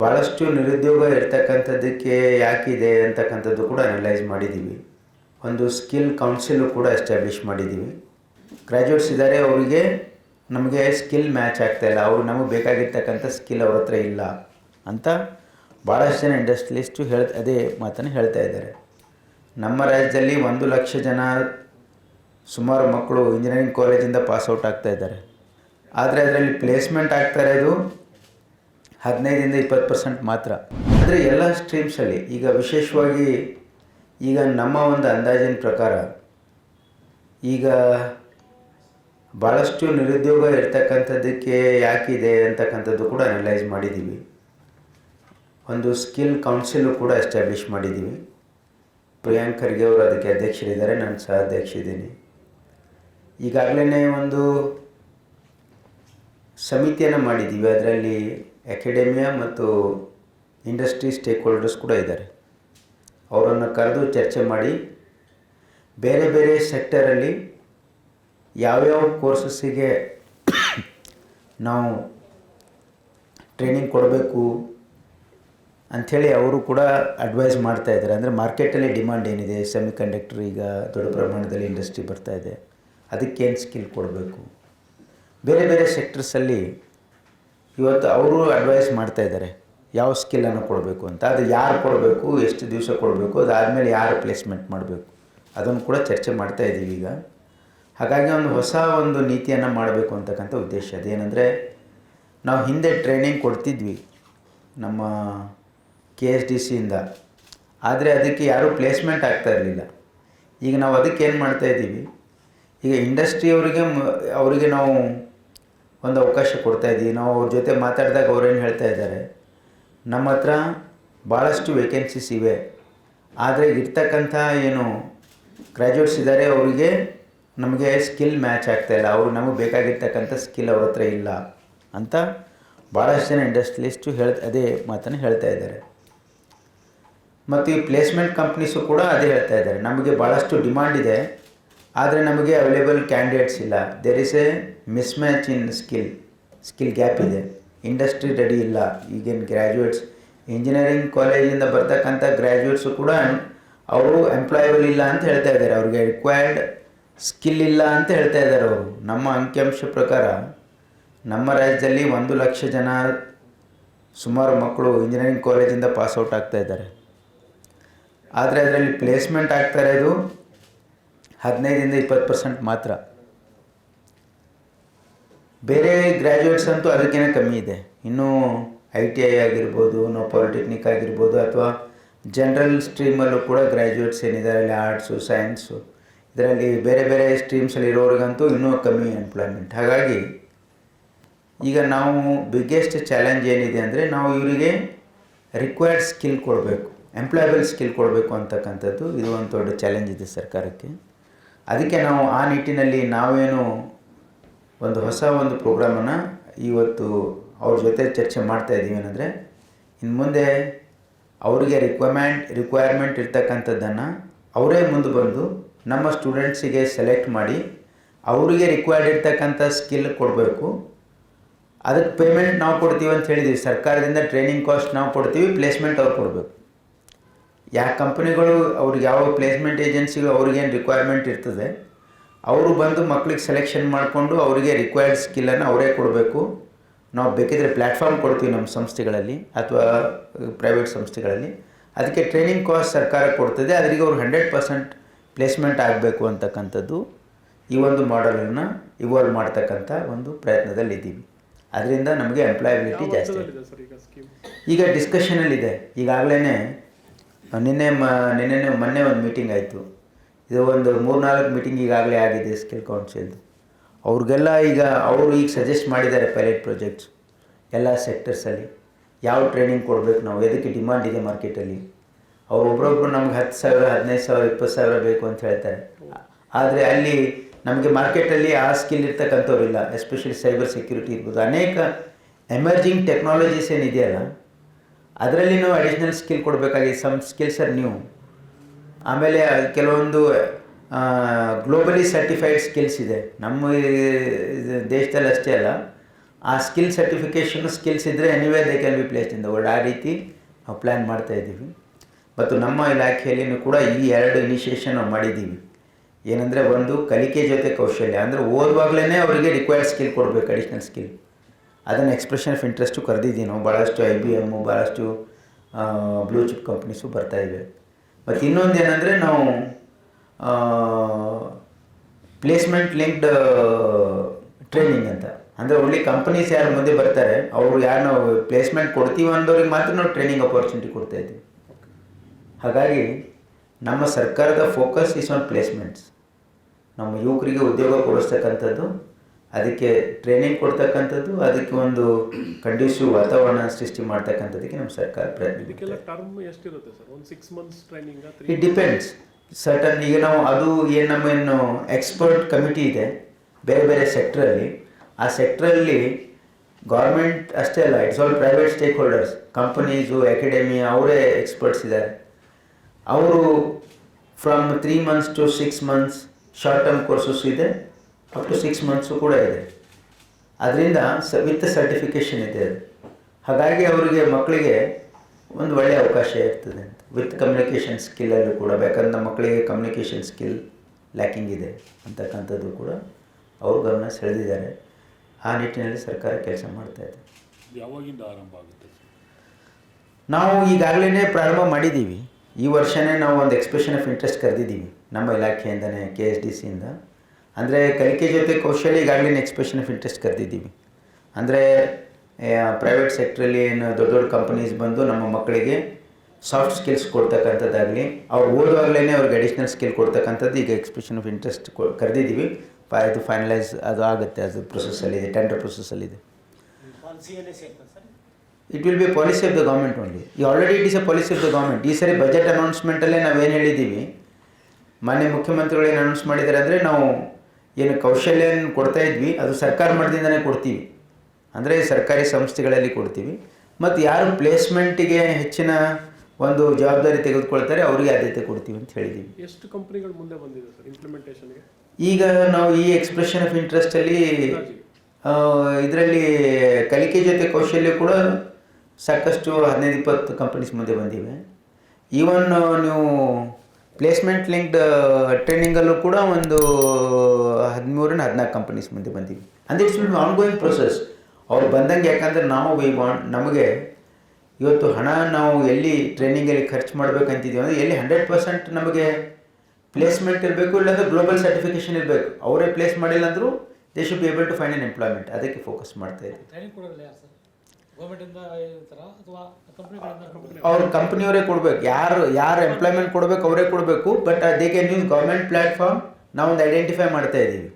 ಭಾಳಷ್ಟು ನಿರುದ್ಯೋಗ ಇರ್ತಕ್ಕಂಥದ್ದಕ್ಕೆ ಯಾಕಿದೆ ಅಂತಕ್ಕಂಥದ್ದು ಕೂಡ ಅನಲೈಸ್ ಮಾಡಿದ್ದೀವಿ. ಒಂದು ಸ್ಕಿಲ್ ಕೌನ್ಸಿಲು ಕೂಡ ಎಸ್ಟಾಬ್ಲಿಷ್ ಮಾಡಿದ್ದೀವಿ. ಗ್ರ್ಯಾಜುಯೇಟ್ಸ್ ಇದ್ದಾರೆ ಅವರಿಗೆ ನಮಗೆ ಸ್ಕಿಲ್ ಮ್ಯಾಚ್ ಆಗ್ತಾಯಿಲ್ಲ ಅವರು ನಮಗೆ ಬೇಕಾಗಿರ್ತಕ್ಕಂಥ ಸ್ಕಿಲ್ ಅವ್ರ ಹತ್ರ ಇಲ್ಲ ಅಂತ ಭಾಳಷ್ಟು ಜನ ಇಂಡಸ್ಟ್ರಿಯಲಿಸ್ಟು ಹೇಳ್, ಅದೇ ಮಾತನ್ನು ಹೇಳ್ತಾ ಇದ್ದಾರೆ. ನಮ್ಮ ರಾಜ್ಯದಲ್ಲಿ ಒಂದು ಲಕ್ಷ ಜನ ಸುಮಾರು ಮಕ್ಕಳು ಇಂಜಿನಿಯರಿಂಗ್ ಕಾಲೇಜಿಂದ ಪಾಸ್ಔಟ್ ಆಗ್ತಾ ಇದ್ದಾರೆ. ಆದರೆ ಅದರಲ್ಲಿ ಪ್ಲೇಸ್ಮೆಂಟ್ ಆಗ್ತಾ ಇರೋದು ಹದಿನೈದರಿಂದ ಇಪ್ಪತ್ತು ಪರ್ಸೆಂಟ್ ಮಾತ್ರ. ಅಂದರೆ ಎಲ್ಲ ಸ್ಟ್ರೀಮ್ಸಲ್ಲಿ ಈಗ ವಿಶೇಷವಾಗಿ ಈಗ ನಮ್ಮ ಒಂದು ಅಂದಾಜಿನ ಪ್ರಕಾರ ಈಗ ಭಾಳಷ್ಟು ನಿರುದ್ಯೋಗ ಇರ್ತಕ್ಕಂಥದ್ದಕ್ಕೆ ಯಾಕಿದೆ ಅಂತಕ್ಕಂಥದ್ದು ಕೂಡ ಅನಲೈಸ್ ಮಾಡಿದ್ದೀವಿ ಒಂದು ಸ್ಕಿಲ್ ಕೌನ್ಸಿಲು ಕೂಡ ಎಸ್ಟಾಬ್ಲಿಷ್ ಮಾಡಿದ್ದೀವಿ ಪ್ರಿಯಾಂಕ್ ಅವರು ಅದಕ್ಕೆ ಅಧ್ಯಕ್ಷರಿದ್ದಾರೆ, ನಾನು ಸಹ ಅಧ್ಯಕ್ಷ ಇದ್ದೀನಿ. ಈಗಾಗಲೇ ಒಂದು ಸಮಿತಿಯನ್ನು ಮಾಡಿದ್ದೀವಿ ಅದರಲ್ಲಿ ಅಕಾಡೆಮಿಯಾ ಮತ್ತು ಇಂಡಸ್ಟ್ರಿ ಸ್ಟೇಕ್ ಹೋಲ್ಡರ್ಸ್ ಕೂಡ ಇದ್ದಾರೆ. ಅವರನ್ನು ಕರೆದು ಚರ್ಚೆ ಮಾಡಿ ಬೇರೆ ಬೇರೆ ಸೆಕ್ಟರಲ್ಲಿ ಯಾವ್ಯಾವ ಕೋರ್ಸಸ್ಸಿಗೆ ನಾವು ಟ್ರೈನಿಂಗ್ ಕೊಡಬೇಕು ಅಂಥೇಳಿ ಅವರು ಕೂಡ ಅಡ್ವೈಸ್ ಮಾಡ್ತಾ ಇದ್ದಾರೆ. ಅಂದರೆ ಮಾರ್ಕೆಟಲ್ಲಿ ಡಿಮ್ಯಾಂಡ್ ಏನಿದೆ? ಸೆಮಿ ಕಂಡಕ್ಟರ್ ಈಗ ದೊಡ್ಡ ಪ್ರಮಾಣದಲ್ಲಿ ಇಂಡಸ್ಟ್ರಿ ಬರ್ತಾ ಇದೆ. ಅದಕ್ಕೇನು ಸ್ಕಿಲ್ ಕೊಡಬೇಕು? ಬೇರೆ ಬೇರೆ ಸೆಕ್ಟರ್ಸಲ್ಲಿ ಇವತ್ತು ಅವರು ಅಡ್ವೈಸ್ ಮಾಡ್ತಾ ಇದ್ದಾರೆ. ಯಾವ ಸ್ಕಿಲ್ಲನ್ನು ಕೊಡಬೇಕು ಅಂತ. ಅದು ಯಾರು ಕೊಡಬೇಕು, ಎಷ್ಟು ದಿವಸ ಕೊಡಬೇಕು, ಅದಾದಮೇಲೆ ಯಾರು ಪ್ಲೇಸ್ಮೆಂಟ್ ಮಾಡಬೇಕು. ಅದನ್ನು ಕೂಡ ಚರ್ಚೆ ಮಾಡ್ತಾ ಇದ್ದೀವಿ ಈಗ. ಹಾಗಾಗಿ ಒಂದು ಹೊಸ ಒಂದು ನೀತಿಯನ್ನು ಮಾಡಬೇಕು ಅಂತಕ್ಕಂಥ ಉದ್ದೇಶ. ಅದೇನೆಂದರೆ, ನಾವು ಹಿಂದೆ ಟ್ರೈನಿಂಗ್ ಕೊಡ್ತಿದ್ವಿ ನಮ್ಮ ಕೆ ಎಸ್ ಡಿ ಸಿಯಿಂದ ಆದರೆ ಅದಕ್ಕೆ ಯಾರೂ ಪ್ಲೇಸ್ಮೆಂಟ್ ಆಗ್ತಾ ಇರಲಿಲ್ಲ. ಈಗ ನಾವು ಅದಕ್ಕೆ ಏನು ಮಾಡ್ತಾ ಇದ್ದೀವಿ? ಈಗ ಇಂಡಸ್ಟ್ರಿಯವರಿಗೆ ಅವರಿಗೆ ನಾವು ಒಂದು ಅವಕಾಶ ಕೊಡ್ತಾ ಇದ್ದೀವಿ ನಾವು ಅವ್ರ ಜೊತೆ ಮಾತಾಡಿದಾಗ ಅವ್ರೇನು ಹೇಳ್ತಾ ಇದ್ದಾರೆ? ನಮ್ಮ ಹತ್ರ ಭಾಳಷ್ಟು ವೇಕೆನ್ಸೀಸ್ ಇವೆ. ಆದರೆ ಇರ್ತಕ್ಕಂಥ ಏನು ಗ್ರ್ಯಾಜುಯೇಟ್ಸ್ ಇದ್ದಾರೆ, ಅವರಿಗೆ ನಮಗೆ ಸ್ಕಿಲ್ ಮ್ಯಾಚ್ ಆಗ್ತಾಯಿಲ್ಲ ಅವರು ನಮಗೆ ಬೇಕಾಗಿರ್ತಕ್ಕಂಥ ಸ್ಕಿಲ್ ಅವ್ರ ಹತ್ರ ಇಲ್ಲ ಅಂತ ಭಾಳಷ್ಟು ಜನ ಇಂಡಸ್ಟ್ರಿಯಲಿಸ್ಟು ಹೇಳ್, ಅದೇ ಮಾತನ್ನು ಹೇಳ್ತಾ ಇದ್ದಾರೆ. ಮತ್ತು ಈ ಪ್ಲೇಸ್ಮೆಂಟ್ ಕಂಪ್ನೀಸು ಕೂಡ ಅದೇ ಹೇಳ್ತಾ ಇದ್ದಾರೆ. ನಮಗೆ ಭಾಳಷ್ಟು ಡಿಮಾಂಡ್ ಇದೆ. ಆದರೆ ನಮಗೆ ಅವೈಲೇಬಲ್ ಕ್ಯಾಂಡಿಡೇಟ್ಸ್ ಇಲ್ಲ. There is a mismatch in skill skill gap ಇದೆ. ಇಂಡಸ್ಟ್ರಿ ರೆಡಿ ಇಲ್ಲ. ಈಗಿನ ಗ್ರ್ಯಾಜುಯೇಟ್ಸ್ ಇಂಜಿನಿಯರಿಂಗ್ ಕಾಲೇಜಿಂದ ಬರ್ತಕ್ಕಂಥ ಗ್ರ್ಯಾಜುಯೇಟ್ಸು ಕೂಡ ಅವರು ಎಂಪ್ಲಾಯಬಲ್ ಇಲ್ಲ ಅಂತ ಹೇಳ್ತಾ ಇದ್ದಾರೆ. ಅವ್ರಿಗೆ ರಿಕ್ವೈರ್ಡ್ ಸ್ಕಿಲ್ ಇಲ್ಲ ಅಂತ ಹೇಳ್ತಾ ಇದ್ದಾರೆ ಅವರು. ನಮ್ಮ ಅಂಕಿಅಂಶ ಪ್ರಕಾರ ನಮ್ಮ ರಾಜ್ಯದಲ್ಲಿ ಒಂದು ಲಕ್ಷ ಜನ ಸುಮಾರು ಮಕ್ಕಳು ಇಂಜಿನಿಯರಿಂಗ್ ಕಾಲೇಜಿಂದ ಪಾಸ್ಔಟ್ ಆಗ್ತಾ ಇದ್ದಾರೆ. ಆದರೆ ಅದರಲ್ಲಿ ಪ್ಲೇಸ್ಮೆಂಟ್ ಆಗ್ತಾ ಇರೋದು ಹದಿನೈದರಿಂದ ಇಪ್ಪತ್ತು ಪರ್ಸೆಂಟ್ ಮಾತ್ರ. ಬೇರೆ ಗ್ರ್ಯಾಜುಯೇಟ್ಸ್ ಅಂತೂ ಅದಕ್ಕೇನೆ ಕಮ್ಮಿ ಇದೆ. ಇನ್ನೂ ಐ ಟಿ ಐ ಆಗಿರ್ಬೋದು ನಾವು ಪಾಲಿಟೆಕ್ನಿಕ್ ಆಗಿರ್ಬೋದು, ಅಥವಾ ಜನರಲ್ ಸ್ಟ್ರೀಮಲ್ಲೂ ಕೂಡ ಗ್ರ್ಯಾಜುಯೇಟ್ಸ್ ಏನಿದ್ದಾರೆ, ಅಲ್ಲಿ ಆರ್ಟ್ಸು ಸೈನ್ಸು ಇದರಲ್ಲಿ ಬೇರೆ ಬೇರೆ ಸ್ಟ್ರೀಮ್ಸಲ್ಲಿ ಇರೋರಿಗಂತೂ ಇನ್ನೂ ಕಮ್ಮಿ ಎಂಪ್ಲಾಯ್ಮೆಂಟ್ ಹಾಗಾಗಿ ಈಗ ನಾವು ಬಿಗ್ಗೆಸ್ಟ್ ಚಾಲೆಂಜ್ ಏನಿದೆ ಅಂದರೆ ನಾವು ಇವರಿಗೆ ರಿಕ್ವೈರ್ಡ್ ಸ್ಕಿಲ್ ಕೊಡಬೇಕು ಎಂಪ್ಲಾಯಬಲ್ ಸ್ಕಿಲ್ ಕೊಡಬೇಕು ಅಂತಕ್ಕಂಥದ್ದು ಇದು ಒಂದು ದೊಡ್ಡ ಚಾಲೆಂಜ್ ಇದೆ ಸರ್ಕಾರಕ್ಕೆ. ಅದಕ್ಕೆ ನಾವು ಆ ನಿಟ್ಟಿನಲ್ಲಿ ನಾವೇನು ಒಂದು ಹೊಸ ಒಂದು ಪ್ರೋಗ್ರಾಮನ್ನು ಇವತ್ತು ಅವ್ರ ಜೊತೆ ಚರ್ಚೆ ಮಾಡ್ತಾ ಇದ್ದೀವಿ ಏನಂದರೆ ಇನ್ನು ಮುಂದೆ ಅವರಿಗೆ ರಿಕ್ವೈರ್ಮೆಂಟ್ ರಿಕ್ವೈರ್ಮೆಂಟ್ ಇರ್ತಕ್ಕಂಥದ್ದನ್ನು ಅವರೇ ಮುಂದೆ ಬಂದು ನಮ್ಮ ಸ್ಟೂಡೆಂಟ್ಸಿಗೆ ಸೆಲೆಕ್ಟ್ ಮಾಡಿ ಅವರಿಗೆ ರಿಕ್ವೈರ್ಡ್ ಇರ್ತಕ್ಕಂಥ ಸ್ಕಿಲ್ ಕೊಡಬೇಕು. ಅದಕ್ಕೆ ಪೇಮೆಂಟ್ ನಾವು ಕೊಡ್ತೀವಿ ಅಂತ ಹೇಳಿದ್ದೀವಿ ಸರ್ಕಾರದಿಂದ ಟ್ರೈನಿಂಗ್ ಕಾಸ್ಟ್ ನಾವು ಕೊಡ್ತೀವಿ ಪ್ಲೇಸ್ಮೆಂಟ್ ಅವ್ರು ಕೊಡಬೇಕು. ಯಾವ ಕಂಪ್ನಿಗಳು ಅವ್ರಿಗೆ ಯಾವ ಪ್ಲೇಸ್ಮೆಂಟ್ ಏಜೆನ್ಸಿಗಳು ಅವ್ರಿಗೇನು ರಿಕ್ವೈರ್ಮೆಂಟ್ ಇರ್ತದೆ ಅವರು ಬಂದು ಮಕ್ಕಳಿಗೆ ಸೆಲೆಕ್ಷನ್ ಮಾಡಿಕೊಂಡು ಅವರಿಗೆ ರಿಕ್ವೈರ್ಡ್ ಸ್ಕಿಲ್ಲನ್ನು ಅವರೇ ಕೊಡಬೇಕು. ನಾವು ಬೇಕಿದ್ರೆ ಪ್ಲ್ಯಾಟ್ಫಾರ್ಮ್ ಕೊಡ್ತೀವಿ ನಮ್ಮ ಸಂಸ್ಥೆಗಳಲ್ಲಿ ಅಥವಾ ಪ್ರೈವೇಟ್ ಸಂಸ್ಥೆಗಳಲ್ಲಿ. ಅದಕ್ಕೆ ಟ್ರೈನಿಂಗ್ ಕಾಸ್ಟ್ ಸರ್ಕಾರ ಕೊಡ್ತದೆ ಅದರಿಗೆ ಅವ್ರು ಹಂಡ್ರೆಡ್ ಪರ್ಸೆಂಟ್ ಪ್ಲೇಸ್ಮೆಂಟ್ ಆಗಬೇಕು ಅಂತಕ್ಕಂಥದ್ದು ಈ ಒಂದು ಮಾಡೆಲನ್ನು ಇವಾಲ್ವ್ ಮಾಡ್ತಕ್ಕಂಥ ಒಂದು ಪ್ರಯತ್ನದಲ್ಲಿದ್ದೀವಿ. ಅದರಿಂದ ನಮಗೆ ಎಂಪ್ಲಾಯಬಿಲಿಟಿ ಜಾಸ್ತಿ ಈಗ ಡಿಸ್ಕಷನಲ್ಲಿದೆ ಈಗಾಗಲೇ ನಿನ್ನೆ ಮ, ನಿನ್ನೆ ಮೊನ್ನೆ ಒಂದು ಮೀಟಿಂಗ್ ಆಯಿತು. ಇದು ಒಂದು ಮೂರು ನಾಲ್ಕು ಮೀಟಿಂಗ್ ಈಗಾಗಲೇ ಆಗಿದೆ ಸ್ಕಿಲ್ ಕೌನ್ಸಿಲ್ದು ಅವ್ರಿಗೆಲ್ಲ ಈಗ ಅವರು ಈಗ ಸಜೆಸ್ಟ್ ಮಾಡಿದ್ದಾರೆ ಪೈಲಟ್ ಪ್ರಾಜೆಕ್ಟ್ಸ್ ಎಲ್ಲ ಸೆಕ್ಟರ್ಸಲ್ಲಿ ಯಾವ ಟ್ರೈನಿಂಗ್ ಕೊಡಬೇಕು ನಾವು, ಎದಕ್ಕೆ ಡಿಮಾಂಡ್ ಇದೆ ಮಾರ್ಕೆಟಲ್ಲಿ ಅವ್ರು ಒಬ್ರೊಬ್ರು ನಮ್ಗೆ ಹತ್ತು ಸಾವಿರ, ಹದಿನೈದು ಸಾವಿರ ಇಪ್ಪತ್ತು ಸಾವಿರ ಬೇಕು ಅಂತ ಹೇಳ್ತಾರೆ. ಆದರೆ ಅಲ್ಲಿ ನಮಗೆ ಮಾರ್ಕೆಟಲ್ಲಿ ಆ ಸ್ಕಿಲ್ ಇರ್ತಕ್ಕಂಥವ್ರಿಲ್ಲ ಎಸ್ಪೆಷಲಿ ಸೈಬರ್ ಸೆಕ್ಯೂರಿಟಿ ಇರ್ಬೋದು. ಅನೇಕ ಎಮರ್ಜಿಂಗ್ ಟೆಕ್ನಾಲಜೀಸ್ ಏನಿದೆಯಲ್ಲ ಅದರಲ್ಲಿ ನಾವು ಅಡಿಷ್ನಲ್ ಸ್ಕಿಲ್ ಕೊಡಬೇಕಾಗಿದೆ ಸಮ್ ಸ್ಕಿಲ್ಸ್ ಆರ್ ನ್ಯೂ ಆಮೇಲೆ ಕೆಲವೊಂದು ಗ್ಲೋಬಲಿ ಸರ್ಟಿಫೈಡ್ ಸ್ಕಿಲ್ಸ್ ಇದೆ. ನಮ್ಮ ದೇಶದಲ್ಲಿ ಅಷ್ಟೇ ಅಲ್ಲ. ಆ ಸ್ಕಿಲ್ ಸರ್ಟಿಫಿಕೇಷನ್ ಸ್ಕಿಲ್ಸ್ ಇದ್ದರೆ anyway they can be place in the world ಆ ರೀತಿ ನಾವು ಪ್ಲ್ಯಾನ್ ಮಾಡ್ತಾ ಇದ್ದೀವಿ. ಮತ್ತು ನಮ್ಮ ಇಲಾಖೆಯಲ್ಲಿಯೂ ಕೂಡ ಈ ಎರಡು ಇನಿಷಿಯೇಷನ್ ನಾವು ಮಾಡಿದ್ದೀವಿ. ಏನಂದರೆ ಒಂದು ಕಲಿಕೆ ಜೊತೆ ಕೌಶಲ್ಯ. ಅಂದರೆ ಓದುವಾಗಲೇ ಅವರಿಗೆ ರಿಕ್ವೈರ್ಡ್ ಸ್ಕಿಲ್ ಕೊಡಬೇಕು ಅಡಿಷ್ನಲ್ ಸ್ಕಿಲ್ ಅದನ್ನು ಎಕ್ಸ್ಪ್ರೆಷನ್ ಆಫ್ ಇಂಟ್ರೆಸ್ಟು ಕರೆದಿದ್ದೀವಿ ನಾವು. ಭಾಳಷ್ಟು ಐ ಬಿ ಎಮ್ಮು ಭಾಳಷ್ಟು ಬ್ಲೂ ಚಿಪ್ ಕಂಪ್ನೀಸು ಬರ್ತಾ ಇವೆ. ಮತ್ತು ಇನ್ನೊಂದು ಏನಂದರೆ ನಾವು ಪ್ಲೇಸ್ಮೆಂಟ್ ಲಿಂಕ್ಡ್ ಟ್ರೈನಿಂಗ್ ಅಂತ. ಅಂದರೆ ಒಳ್ಳೆ ಕಂಪ್ನೀಸ್ ಯಾರು ಮುಂದೆ ಬರ್ತಾರೆ, ಅವರು ಯಾರು ನಾವು ಪ್ಲೇಸ್ಮೆಂಟ್ ಕೊಡ್ತೀವಿ ಅಂದವ್ರಿಗೆ ಮಾತ್ರ ನಾವು ಟ್ರೈನಿಂಗ್ ಅಪರ್ಚುನಿಟಿ ಕೊಡ್ತಾ ಇದ್ದೀವಿ. ಹಾಗಾಗಿ ನಮ್ಮ ಸರ್ಕಾರದ ಫೋಕಸ್ ಇಸ್ ಆನ್ ಪ್ಲೇಸ್ಮೆಂಟ್ಸ್ ನಮ್ಮ ಯುವಕರಿಗೆ ಉದ್ಯೋಗ ಕೊಡಿಸ್ತಕ್ಕಂಥದ್ದು ಅದಕ್ಕೆ ಟ್ರೈನಿಂಗ್ ಕೊಡ್ತಕ್ಕಂಥದ್ದು ಅದಕ್ಕೆ ಒಂದು ಕಂಡ್ಯೂಸಿವ್ ವಾತಾವರಣ ಸೃಷ್ಟಿ ಮಾಡ್ತಕ್ಕಂಥದ್ದಕ್ಕೆ ನಮ್ಮ ಸರ್ಕಾರ ಪ್ರಯತ್ನ ಇಟ್ ಡಿಪೆಂಡ್ಸ್ ಸರ್ಟನ್ ಈಗ ನಾವು ಅದು ಏನು ನಮ್ಮ ಏನು ಎಕ್ಸ್ಪರ್ಟ್ ಕಮಿಟಿ ಇದೆ ಬೇರೆ ಬೇರೆ ಸೆಕ್ಟ್ರಲ್ಲಿ ಆ ಸೆಕ್ಟ್ರಲ್ಲಿ ಗೌರ್ಮೆಂಟ್ ಅಷ್ಟೇ ಅಲ್ಲ it's all private stakeholders companies academy ಅವರೇ ಎಕ್ಸ್ಪರ್ಟ್ಸ್ ಇದ್ದಾರೆ. ಅವರು from three months to six months short term courses ಇದೆ. ಅಪ್ ಟು ಸಿಕ್ಸ್ ಮಂತ್ಸು ಕೂಡ ಇದೆ. ಅದರಿಂದ ಸ ವಿತ್ ಸರ್ಟಿಫಿಕೇಷನ್ ಇದೆ ಅದು. ಹಾಗಾಗಿ ಅವರಿಗೆ ಮಕ್ಕಳಿಗೆ ಒಂದು ಒಳ್ಳೆಯ ಅವಕಾಶ ಇರ್ತದೆ ಅಂತ. ವಿತ್ ಕಮ್ಯುನಿಕೇಷನ್ ಸ್ಕಿಲ್ಲಲ್ಲೂ ಕೂಡ ಬೇಕಂದ್ರೆ ನಮ್ಮ ಮಕ್ಕಳಿಗೆ ಕಮ್ಯುನಿಕೇಷನ್ ಸ್ಕಿಲ್ ಲ್ಯಾಕಿಂಗ್ ಇದೆ ಅಂತಕ್ಕಂಥದ್ದು ಕೂಡ ಅವರು ಗಮನ ಸೆಳೆದಿದ್ದಾರೆ. ಆ ನಿಟ್ಟಿನಲ್ಲಿ ಸರ್ಕಾರ ಕೆಲಸ ಮಾಡ್ತಾ ಇದೆ. ಯಾವಾಗಿಂದ ಆರಂಭ ಆಗುತ್ತೆ? ನಾವು ಈಗಾಗಲೇ ಪ್ರಾರಂಭ ಮಾಡಿದ್ದೀವಿ. ಈ ವರ್ಷವೇ ನಾವು ಒಂದು ಎಕ್ಸ್ಪ್ರೆಷನ್ ಆಫ್ ಇಂಟ್ರೆಸ್ಟ್ ಕರೆದಿದ್ದೀವಿ. ನಮ್ಮ ಇಲಾಖೆಯಿಂದನೇ ಕೆ ಎಸ್ ಡಿ ಸಿಯಿಂದ ಅಂದರೆ ಕಲಿಕೆ ಜೊತೆ ಕೌಶಲ್ಯ ಈಗಾಗಲೇ ಎಕ್ಸ್ಪ್ರೆಷನ್ ಆಫ್ ಇಂಟ್ರೆಸ್ಟ್ ಕರೆದಿದ್ದೀವಿ. ಅಂದರೆ ಪ್ರೈವೇಟ್ ಸೆಕ್ಟ್ರಲ್ಲಿ ಏನು ದೊಡ್ಡ ದೊಡ್ಡ ಕಂಪನೀಸ್ ಬಂದು ನಮ್ಮ ಮಕ್ಕಳಿಗೆ ಸಾಫ್ಟ್ ಸ್ಕಿಲ್ಸ್ ಕೊಡ್ತಕ್ಕಂಥದ್ದಾಗಲಿ, ಅವ್ರು ಓದುವಾಗಲೇ ಅವ್ರಿಗೆ ಅಡಿಷ್ನಲ್ ಸ್ಕಿಲ್ ಕೊಡ್ತಕ್ಕಂಥದ್ದು ಈಗ ಎಕ್ಸ್ಪ್ರೆಷನ್ ಆಫ್ ಇಂಟ್ರೆಸ್ಟ್ ಕರೆದಿದ್ದೀವಿ. ಇದು ಫೈನಲೈಸ್ ಅದು ಆಗುತ್ತೆ, ಅದು ಪ್ರೊಸೆಸ್ಸಲ್ಲಿದೆ tender ಪ್ರೊಸೆಸ್ಸಲ್ಲಿದೆ it will be policy of the government only ಈ already it is a policy of the government ಈ ಸರಿ ಬಜೆಟ್ ಅನೌನ್ಸ್ಮೆಂಟಲ್ಲೇ ನಾವೇನು ಹೇಳಿದ್ದೀವಿ, ಮಾನ್ಯ ಮುಖ್ಯಮಂತ್ರಿಗಳು ಏನು ಅನೌನ್ಸ್ ಮಾಡಿದ್ದಾರೆ ಅಂದರೆ ನಾವು ಏನು ಕೌಶಲ್ಯ ಕೊಡ್ತಾ ಇದ್ವಿ ಅದು ಸರ್ಕಾರ ಮಟ್ಟದಿಂದನೇ ಕೊಡ್ತೀವಿ. ಅಂದರೆ ಸರ್ಕಾರಿ ಸಂಸ್ಥೆಗಳಲ್ಲಿ ಕೊಡ್ತೀವಿ. ಮತ್ತು ಯಾರು ಪ್ಲೇಸ್ಮೆಂಟಿಗೆ ಹೆಚ್ಚಿನ ಒಂದು ಜವಾಬ್ದಾರಿ ತೆಗೆದುಕೊಳ್ತಾರೆ ಅವರಿಗೆ ಆದ್ಯತೆ ಕೊಡ್ತೀವಿ ಅಂತ ಹೇಳಿದ್ದೀವಿ ಎಷ್ಟು ಕಂಪ್ನಿಗಳು ಮುಂದೆ ಬಂದಿದೆ ಸರ್ ಇಂಪ್ಲಿಮೆಂಟೇಷನ್ಗೆ ಈಗ ನಾವು ಈ ಎಕ್ಸ್ಪ್ರೆಷನ್ ಆಫ್ ಇಂಟ್ರೆಸ್ಟಲ್ಲಿ ಇದರಲ್ಲಿ ಕಲಿಕೆ ಜೊತೆ ಕೌಶಲ್ಯ ಕೂಡ ಸಾಕಷ್ಟು ಹದಿನೈದು ಇಪ್ಪತ್ತು ಕಂಪನೀಸ್ ಮುಂದೆ ಬಂದಿವೆ. ಈವನ್ ನೀವು ಪ್ಲೇಸ್ಮೆಂಟ್ ಲಿಂಕ್ಡ್ ಟ್ರೈನಿಂಗಲ್ಲೂ ಕೂಡ ಒಂದು ಹದಿಮೂರರಿಂದ ಹದಿನಾಲ್ಕು ಕಂಪನೀಸ್ ಮುಂದೆ ಬಂದಿವೆ. ಅಂದರೆ ಇಟ್ಸ್ ಆನ್ ಗೋಯಿಂಗ್ ಪ್ರೊಸೆಸ್ ಅವ್ರು ಬಂದಂಗೆ ಯಾಕಂದರೆ ನಾವು ವಿ ವಾಂಟ್ ನಮಗೆ ಇವತ್ತು ಹಣ ನಾವು ಎಲ್ಲಿ ಟ್ರೈನಿಂಗಲ್ಲಿ ಖರ್ಚು ಮಾಡ್ಬೇಕಂತಿದ್ದೀವಿ ಅಂದರೆ ಎಲ್ಲಿ ಹಂಡ್ರೆಡ್ ಪರ್ಸೆಂಟ್ ನಮಗೆ ಪ್ಲೇಸ್ಮೆಂಟ್ ಇರಬೇಕು, ಇಲ್ಲಾಂದ್ರೆ ಗ್ಲೋಬಲ್ ಸರ್ಟಿಫಿಕೇಷನ್ ಇರಬೇಕು. ಅವರೇ ಪ್ಲೇಸ್ ಮಾಡಿಲ್ಲ ಅಂದರೂ they should be able to find an employment ಅದಕ್ಕೆ ಫೋಕಸ್ ಮಾಡ್ತಾ ಇದ್ದೀವಿ. ಅವ್ರ ಕಂಪ್ನಿಯವರೇ ಕೊಡ್ಬೇಕು. ಯಾರು ಯಾರು ಎಂಪ್ಲಾಯ್ಮೆಂಟ್ ಕೊಡಬೇಕು, ಅವರೇ ಕೊಡಬೇಕು. ಬಟ್ ಅದಕ್ಕೆ ಯೂಸ್ ಗೌರ್ಮೆಂಟ್ ಪ್ಲ್ಯಾಟ್ಫಾರ್ಮ್ ನಾವೊಂದು ಐಡೆಂಟಿಫೈ ಮಾಡ್ತಾ ಇದ್ದೀವಿ